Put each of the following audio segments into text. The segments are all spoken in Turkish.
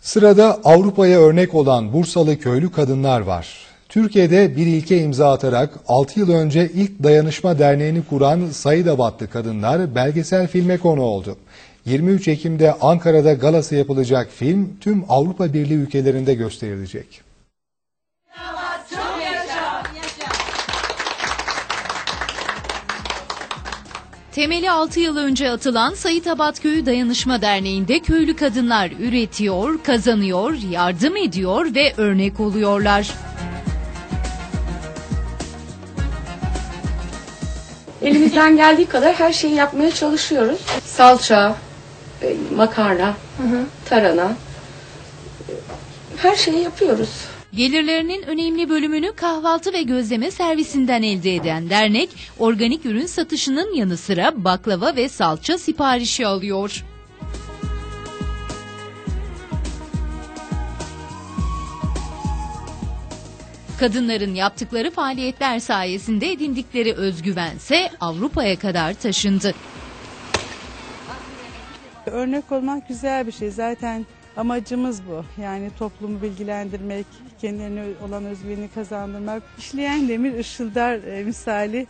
Sırada Avrupa'ya örnek olan Bursalı köylü kadınlar var. Türkiye'de bir ilke imza atarak 6 yıl önce ilk dayanışma derneğini kuran Saidabatlı kadınlar belgesel filme konu oldu. 23 Ekim'de Ankara'da galası yapılacak film tüm Avrupa Birliği ülkelerinde gösterilecek. Temeli 6 yıl önce atılan Sayıtabat Köyü Dayanışma Derneği'nde köylü kadınlar üretiyor, kazanıyor, yardım ediyor ve örnek oluyorlar. Elimizden geldiği kadar her şeyi yapmaya çalışıyoruz. Salça, e, makarna, tarhana, e, her şeyi yapıyoruz. Gelirlerinin önemli bölümünü kahvaltı ve gözleme servisinden elde eden dernek, organik ürün satışının yanı sıra baklava ve salça siparişi alıyor. Kadınların yaptıkları faaliyetler sayesinde edindikleri özgüvense Avrupa'ya kadar taşındı. Örnek olmak güzel bir şey. Zaten amacımız bu. Yani toplumu bilgilendirmek, kendilerine olan özgüveni kazandırmak. İşleyen demir ışıldar e, misali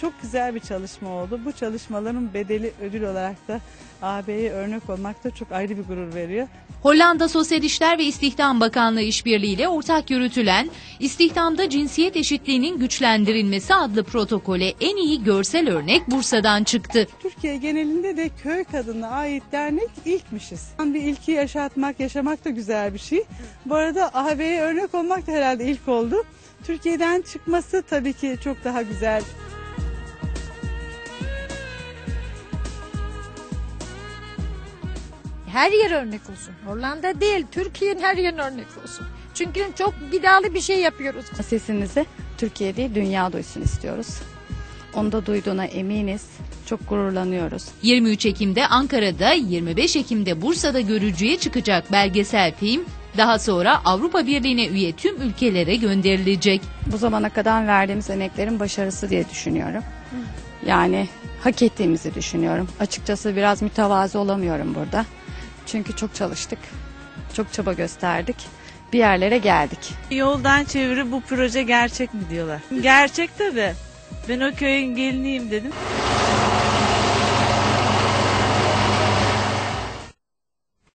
çok güzel bir çalışma oldu. Bu çalışmaların bedeli ödül olarak da AB'ye örnek olmak da çok ayrı bir gurur veriyor. Hollanda Sosyal İşler ve İstihdam Bakanlığı işbirliğiyle ortak yürütülen İstihdamda Cinsiyet Eşitliğinin Güçlendirilmesi adlı protokole en iyi görsel örnek Bursa'dan çıktı. Türkiye genelinde de köy kadınına ait dernek ilkmişiz. Bir ilki yaşatmak, yaşamak da güzel bir şey. Bu arada AB'ye örnek olmak da herhalde ilk oldu. Türkiye'den çıkması tabii ki çok daha güzel. Her yer örnek olsun. Hollanda değil, Türkiye'nin her yerine örnek olsun. Çünkü çok gıdalı bir şey yapıyoruz. Sesinizi Türkiye değil dünya duysun istiyoruz. Onu da duyduğuna eminiz. Çok gururlanıyoruz. 23 Ekim'de Ankara'da, 25 Ekim'de Bursa'da görücüye çıkacak belgesel film, daha sonra Avrupa Birliği'ne üye tüm ülkelere gönderilecek. Bu zamana kadar verdiğimiz emeklerin başarısı diye düşünüyorum. Yani hak ettiğimizi düşünüyorum. Açıkçası biraz mütevazı olamıyorum burada. Çünkü çok çalıştık. Çok çaba gösterdik. Bir yerlere geldik. Yoldan çeviri bu proje gerçek mi diyorlar. Gerçek tabii. Ben o köyün geliniyim dedim.